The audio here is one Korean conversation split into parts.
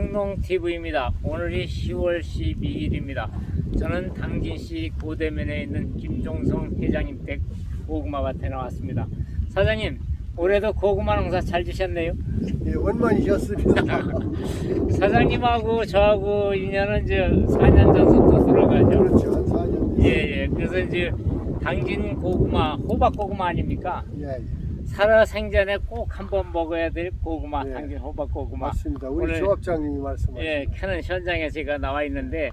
흥농TV입니다. 오늘이 10월 12일입니다. 저는 당진시 고대면에 있는 김종성 회장님 댁 고구마 밭에 나왔습니다. 사장님, 올해도 고구마 농사 잘 지셨네요? 예, 원만이셨습니다. 사장님하고 저하고 인연은 이제 4년 전부터 들어가죠. 그렇죠. 한 4년. 예, 예. 그래서 이제 당진 고구마, 호박 고구마 아닙니까? 예, 예. 살아 생전에 꼭 한번 먹어야 될 고구마, 예. 당진 호박 고구마. 맞습니다. 우리 조합장님이 말씀하신. 예, 캐는 현장에 제가 나와 있는데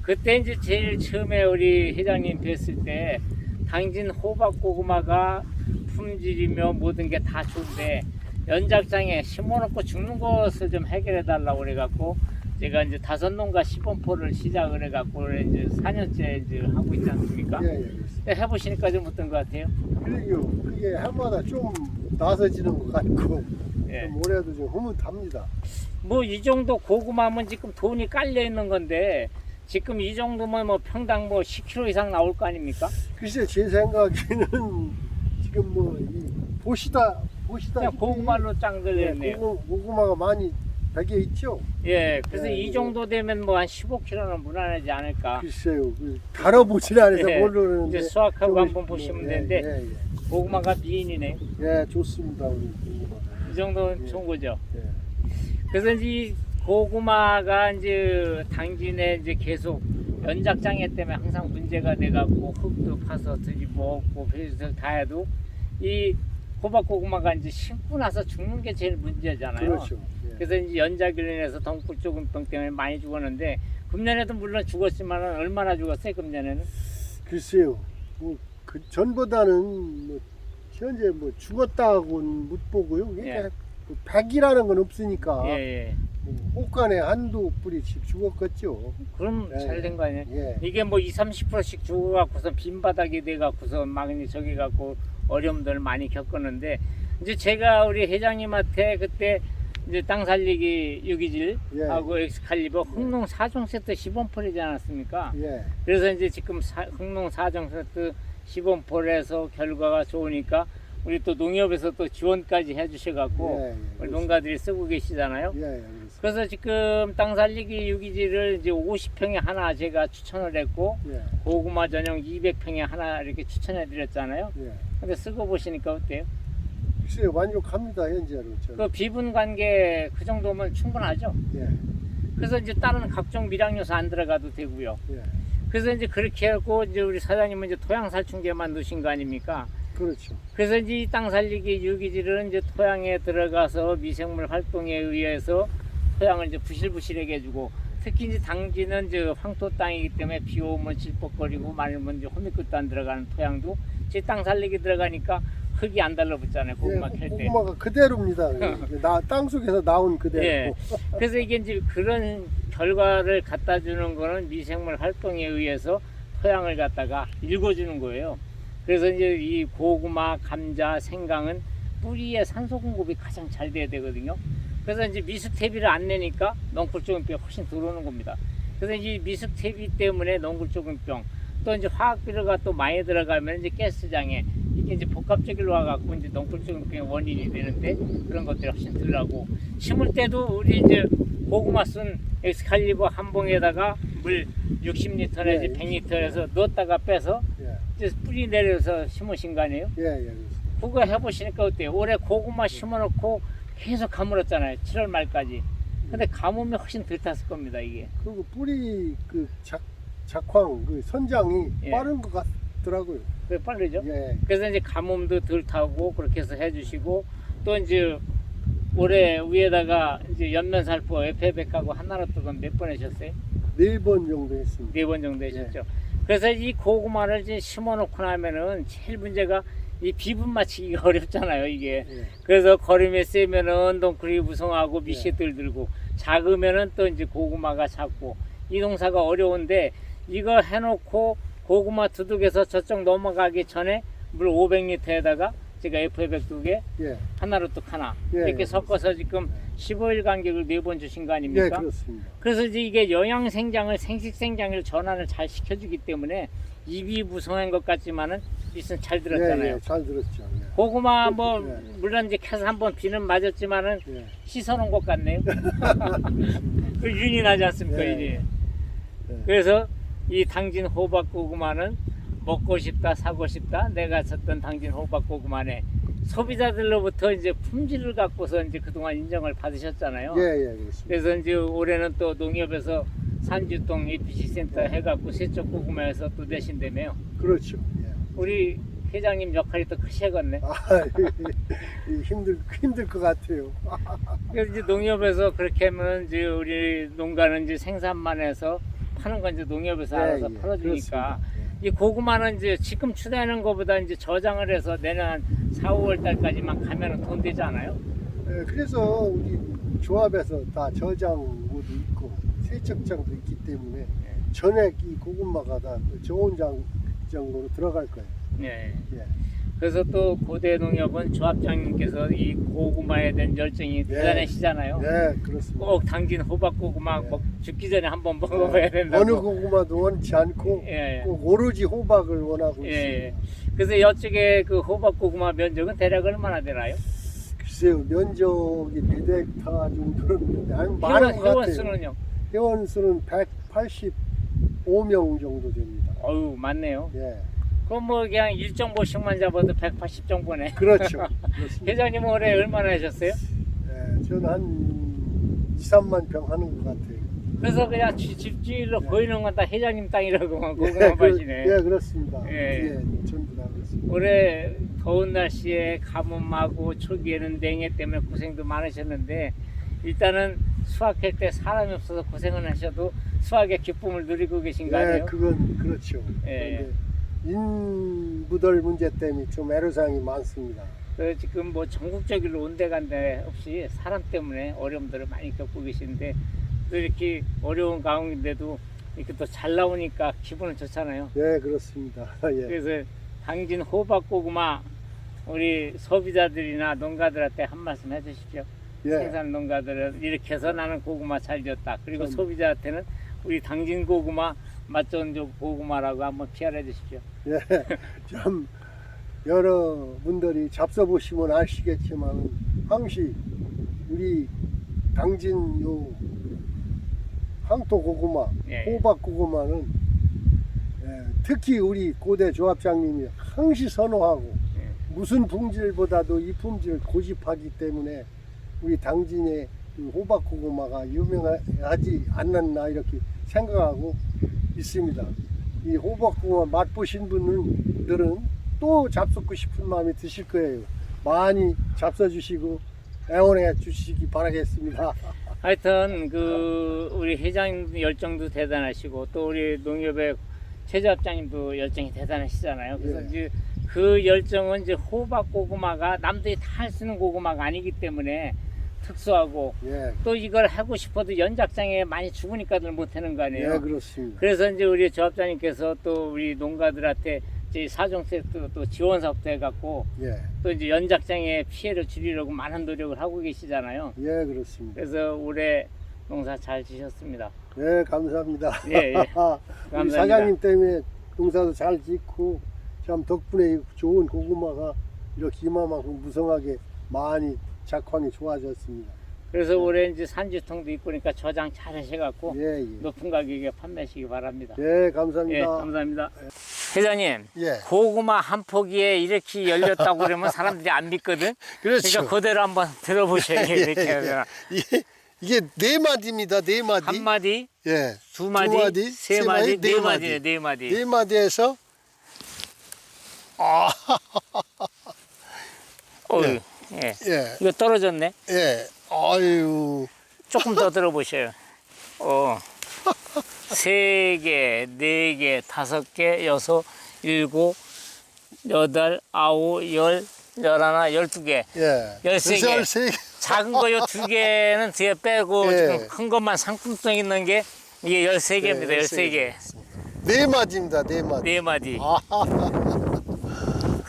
그때 이제 제일 처음에 우리 회장님 뵀을 때 당진 호박 고구마가 품질이며 모든 게 다 좋은데 연작장에 심어놓고 죽는 것을 좀 해결해 달라고 그래갖고 제가 이제 다섯 농가 시범포를 시작을 해갖고 이제 4년째 이제 하고 있지 않습니까? 예, 예. 그렇습니다. 해보시니까 좀 어떤 것 같아요? 그리고 그게 해마다 좀 나서지는 것 같고 예. 좀 올해도 좀 흐뭇합니다. 뭐 이 정도 고구마면 지금 돈이 깔려 있는 건데 지금 이 정도면 뭐 평당 뭐 10kg 이상 나올 거 아닙니까? 글쎄 제 생각에는 지금 뭐 이 보시다 보시다 그냥 고구마로 짱 예, 들렸네요. 고구, 고구마가 많이 배겨 있죠. 예, 그래서 예, 이 이게- 정도 되면 뭐 한 15kg는 무난하지 않을까. 글쎄요. 그 다뤄보진 않아서 예, 모르는데 이제 수확하고 좀- 한번 보시면 예, 되는데 예, 예. 고구마가 미인이네. 예, 좋습니다. 우리 고구마. 이 정도는 예. 좋은 거죠. 예. 그래서 이제 이 고구마가 이제 당진에 이제 계속 연작장애 때문에 항상 문제가 돼갖고 흙도 파서 들이먹고 배수를 다 해도 이 호박 고구마가 이제 심고 나서 죽는 게 제일 문제잖아요. 그렇죠. 예. 그래서 이제 연작으로 인해서 덩굴조금병 때문에 많이 죽었는데 금년에도 물론 죽었지만 얼마나 죽었어요 금년에는? 글쎄요. 뭐 그 전보다는 뭐 현재 뭐 죽었다고는 못 보고요. 이게 예. 그 백이라는 건 없으니까 예, 예. 뭐 혹간에 한두 뿌리씩 죽었겠죠. 그럼 예, 잘된 거 아니에요? 예. 이게 뭐 2, 30%씩 죽어갖고서 빈 바닥이 돼갖고서 막 이제 저기 갖고 어려움들을 많이 겪었는데 이제 제가 우리 회장님한테 그때 이제 땅 살리기 유기질 예. 하고 엑스칼리버 흥농 4종 세트 시범폴이지 않았습니까? 예. 그래서 이제 지금 사, 흥농 4종 세트 시범폴에서 결과가 좋으니까 우리 또 농협에서 또 지원까지 해주셔갖고 예, 예, 우리 농가들이 쓰고 계시잖아요. 예, 예. 그래서 지금 땅 살리기 유기질을 이제 50평에 하나 제가 추천을 했고 예. 고구마 전용 200평에 하나 이렇게 추천해 드렸잖아요. 예. 근데 쓰고 보시니까 어때요? 글쎄요. 만족합니다. 현재로 그 저는. 비분 관계 그 정도면 충분하죠. 예. 그래서 이제 다른 각종 미량 요소 안 들어가도 되고요. 예. 그래서 이제 그렇게 하고 이제 우리 사장님은 이제 토양 살충제만 넣으신 거 아닙니까? 그렇죠. 그래서 이제 이 땅 살리기 유기질은 이제 토양에 들어가서 미생물 활동에 의해서 토양을 이제 부실부실하게 해주고 특히 이제 당지는 이제 황토 땅이기 때문에 비 오면 질퍽거리고 말면 이제 호미끝도 안 들어가는 토양도 제땅 살리기 들어가니까 흙이 안 달라붙잖아요 고구마 예, 캘 때. 고구마가 그대로입니다. 나, 땅 속에서 나온 그대로. 예. 그래서 이게 이제 그런 결과를 갖다 주는 거는 미생물 활동에 의해서 토양을 갖다가 읽어주는 거예요. 그래서 이제 이 고구마, 감자, 생강은 뿌리에 산소 공급이 가장 잘 돼야 되거든요. 그래서 이제 미스테비를 안 내니까 넝굴조금병이 훨씬 들어오는 겁니다. 그래서 이제 미스테비 때문에 넝굴조금병 또 이제 화학 비료가 또 많이 들어가면 이제 가스장애 이게 이제 복합적으로 와갖고 이제 넝굴조금병의 원인이 되는데 그런 것들이 훨씬 덜하고 심을 때도 우리 이제 고구마 쓴 엑스칼리버 한 봉에다가 물 60리터 내지 예, 100리터에서 넣었다가 빼서 예. 이제 뿌리 내려서 심으신 거 아니에요? 예, 예. 그거 해보시니까 어때요? 올해 고구마 심어놓고 계속 가물었잖아요. 7월 말까지. 근데 가뭄이 훨씬 덜 탔을 겁니다, 이게. 그리고 뿌리 그 작, 작황 그 선장이 예. 빠른 것 같더라고요. 그게 빠르죠? 예. 그래서 이제 가뭄도 덜 타고 그렇게 해서 해주시고 또 이제 올해 위에다가 이제 연면살포 에페백하고 하나로 뜨건 몇 번 하셨어요? 네 번 정도 했습니다. 네 번 정도 하셨죠. 그래서 이 고구마를 이제 심어놓고 나면은 제일 문제가 이 비분 맞추기가 어렵잖아요, 이게. 예. 그래서 걸음이 세면은 덩굴이 무성하고 밑이 들고 작으면은 또 이제 고구마가 작고 이 농사가 어려운데 이거 해놓고 고구마 두둑에서 저쪽 넘어가기 전에 물 500리터에다가 제가 F200 두 개, 예. 하나로 뚝 하나 예, 이렇게 예, 섞어서 지금 15일 간격을 네 번 주신 거 예, 아닙니까? 그렇습니다. 그래서 이제 이게 영양 생장을 생식 생장을 전환을 잘 시켜주기 때문에 입이 무성한 것 같지만은 밑은 잘 들었잖아요. 예, 예, 잘 들었죠. 예. 고구마 뭐 예. 물론 이제 캐서 한번 비는 맞았지만은 예. 씻어놓은 것 같네요. 그 윤이 나지 않습니까 예. 이제. 예. 그래서 이 당진 호박 고구마는 먹고 싶다 사고 싶다 내가 쳤던 당진 호박 고구마네 소비자들로부터 이제 품질을 갖고서 이제 그동안 인정을 받으셨잖아요. 예, 예, 그렇습니다. 그래서 이제 올해는 또 농협에서 산주동 EPC 센터 해갖고 세척 고구마에서 또 내신다며요. 그렇죠. 예. 우리 회장님 역할이 또 크시겠네. 아, 이- 이 힘들 힘들 것 같아요. 그래서 이제 농협에서 그렇게 하면 이제 우리 농가는 이제 생산만 해서 파는 건 이제 농협에서 알아서 예, 예, 팔아주니까. 이 고구마는 이제 지금 추대하는 것보다 이제 저장을 해서 내년 4, 5월 달까지만 가면은 돈 되지 않아요? 예, 그래서 우리 조합에서 다 저장고도 있고 세척장도 있기 때문에 전액 이 고구마가 다 저온 장 장고로 들어갈 거예요. 네. 예. 그래서 또 고대 농협은 조합장님께서 이 고구마에 대한 열정이 대단하시잖아요. 예, 그렇습니다. 꼭 당진 호박 고구마 예. 먹 죽기 전에 한번 먹어봐야 된다고. 어느 고구마도 원치 않고 예. 꼭 오로지 호박을 원하고 예. 있습니다. 그래서 이쪽에 그 호박 고구마 면적은 대략 얼마나 되나요? 글쎄요 면적이 100헥타 정도는 아니 많은 회원, 것 같아요. 회원 수는요? 회원 수는 185명 정도 됩니다. 어유 많네요. 예, 그럼 뭐 그냥 일정보씩만 잡아도 180 정도네. 그렇죠. 그렇습니다. 회장님 올해 얼마나 하셨어요? 예, 저는 한 2, 3만 평 하는 것 같아요. 그래서 그냥 지- 집주일로 네. 보이는 건 다 회장님 땅이라고 만 예, 고구마 그- 밭이네. 예, 그렇습니다. 예. 예, 전부 다 그렇습니다. 올해 더운 날씨에 가뭄하고 초기에는 냉해 때문에 고생도 많으셨는데 일단은 수확할 때 사람이 없어서 고생을 하셔도 수확의 기쁨을 누리고 계신 거 예, 아니에요? 그건 그렇죠. 예. 그런데 인부들 문제 때문에 좀 애로사항이 많습니다. 그 지금 뭐 전국적으로 온데간데 없이 사람 때문에 어려움들을 많이 겪고 계시는데 또 이렇게 어려운 가운데도 이렇게 또 잘 나오니까 기분은 좋잖아요. 예, 그렇습니다. 예. 그래서 당진 호박 고구마 우리 소비자들이나 농가들한테 한 말씀 해주십시오. 예. 생산 농가들은 이렇게 해서 나는 고구마 잘 졌다. 그리고 참. 소비자한테는 우리 당진 고구마 맛 좋은 저 고구마라고 한번 PR해 주십시오. 예, 참 여러분들이 잡숴보시면 아시겠지만 항시 우리 당진 요 항토 고구마, 예. 호박 고구마는 예, 특히 우리 고대 조합장님이 항시 선호하고 예. 무슨 품질보다도 이 품질을 고집하기 때문에 우리 당진의 그 호박 고구마가 유명하지 않았나 이렇게 생각하고 있습니다. 이 호박 고구마 맛보신 분들은 또 잡수고 싶은 마음이 드실 거예요. 많이 잡숴주시고 애원해 주시기 바라겠습니다. 하여튼 그 우리 회장님 열정도 대단하시고 또 우리 농협의 최저합장님도 열정이 대단하시잖아요. 그래서 예. 이제 그 열정은 이제 호박 고구마가 남들이 다 할 수 있는 고구마가 아니기 때문에 특수하고 예, 또 이걸 하고 싶어도 연작장에 많이 죽으니까들 못하는 거 아니에요. 예 그렇습니다. 그래서 이제 우리 조합장님께서 또 우리 농가들한테 이제 사종 세트 또 지원 사업도 해갖고 예, 또 이제 연작장의 피해를 줄이려고 많은 노력을 하고 계시잖아요. 예 그렇습니다. 그래서 올해 농사 잘 지셨습니다. 예 감사합니다. 예, 예. 우리 감사합니다. 사장님 때문에 농사도 잘 짓고 참 덕분에 이 좋은 고구마가 이렇게 이만큼 무성하게 많이 작황이 좋아졌습니다. 그래서 올해 이제 산지통도 이쁘니까 저장 잘 하셔갖고 예, 예. 높은 가격에 판매하시기 바랍니다. 예, 감사합니다. 예, 감사합니다. 회장님, 예. 고구마 한 포기에 이렇게 열렸다고 그러면 사람들이 안 믿거든. 그렇죠. 그러니까 그대로 한번 들어보셔야 예, 예, 하면 이게, 네 마디입니다. 네 마디. 한 마디, 예. 두 마디, 마디, 세세 마디, 네네 마디 네, 마디. 네 마디. 네 마디에서 아, 어이, 예. 예. 이거 떨어졌네. 예. 아유. 조금 더 들어보셔요. 어. 세 개, 네 개, 다섯 개, 여섯, 일곱, 여덟, 아홉, 열, 열하나, 열두 개. 예. 열세 개. 열세 개. 작은 거요 두 개는 뒤에 빼고 예. 지금 큰 것만 상품성 있는 게 이게 열세 개입니다. 네, 열세 개. 네 마디입니다. 네 마디. 네 마디. 아,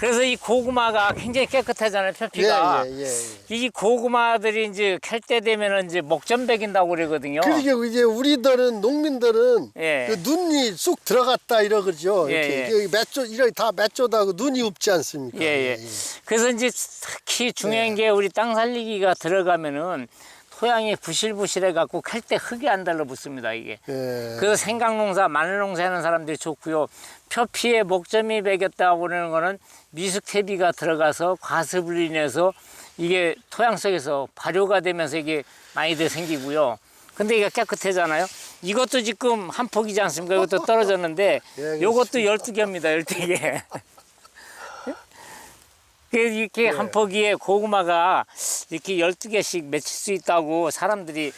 그래서 이 고구마가 굉장히 깨끗하잖아요, 표피가. 예, 예, 예. 이 고구마들이 이제 캘 때 되면은 이제 목점 베긴다고 그러거든요. 그러게 이제 우리들은 농민들은 예. 그 눈이 쑥 들어갔다 이러거죠. 예, 이렇게 예. 맷조 이렇게 다 맷조다고 눈이 없지 않습니까? 예, 예. 그래서 이제 특히 중요한 게 우리 땅 살리기가 들어가면은 토양이 부실부실해 갖고 캘 때 흙이 안 달라붙습니다, 이게. 예. 그래서 생강농사, 마늘농사 하는 사람들이 좋고요. 표피에 목점이 배겼다고 그러는 거는 미숙태비가 들어가서 과습을 인해서 이게 토양 속에서 발효가 되면서 이게 많이들 생기고요. 근데 이게 깨끗하잖아요. 이것도 지금 한 폭이지 않습니까? 이것도 떨어졌는데 예, 요것도 12개입니다. 12개. 그래서 이렇게 한 포기에 고구마가 이렇게 12개씩 맺힐 수 있다고 사람들이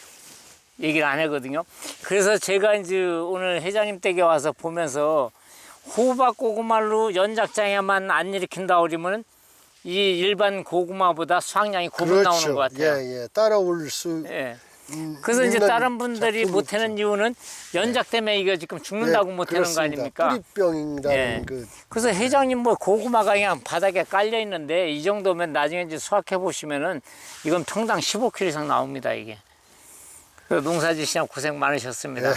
얘기를 안 하거든요. 그래서 제가 이제 오늘 회장님 댁에 와서 보면서 호박 고구마로 연작장에만 안 일으킨다 그러면 이 일반 고구마보다 수확량이 고분 나오는 것 같아요. 예, 예. 따라올 수. 예. 음, 그래서 이제 다른 분들이 못하는 이유는 연작 때문에 이거 지금 죽는다고 예, 못하는 거. 아닙니까? 뿌리병이라는 예. 그 그래서 회장님 뭐 고구마가 그냥 바닥에 깔려 있는데 이 정도면 나중에 이제 수확해 보시면은 이건 평당 15kg 이상 나옵니다 이게. 그 농사 지시냐 고생 많으셨습니다.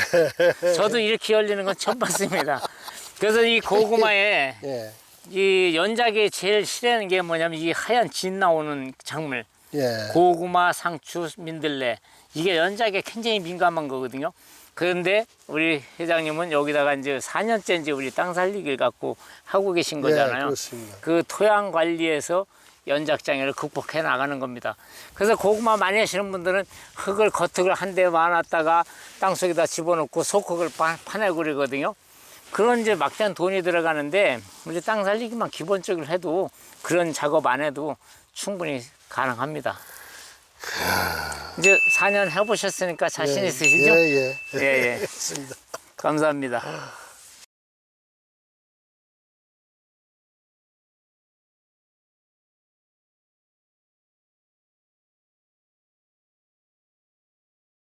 저도 이렇게 열리는 건 처음 봤습니다. 그래서 이 고구마에 예. 이 연작에 제일 싫어하는 게 뭐냐면 이 하얀 진 나오는 작물. 예. 고구마, 상추, 민들레 이게 연작에 굉장히 민감한 거거든요. 그런데 우리 회장님은 여기다가 이제 4년째 이제 우리 땅 살리기를 갖고 하고 계신 예, 거잖아요. 그렇습니다. 그 토양 관리에서 연작 장애를 극복해 나가는 겁니다. 그래서 고구마 많이 하시는 분들은 흙을 겉흙을 한 대 많았다가 땅 속에다 집어넣고 속흙을 파- 파내고 그러거든요. 그런 이제 막대한 돈이 들어가는데 우리 땅 살리기만 기본적으로 해도 그런 작업 안 해도 충분히 가능합니다. 이제 4년 해보셨으니까 자신 예, 있으시죠? 예, 예. 예, 예. 감사합니다.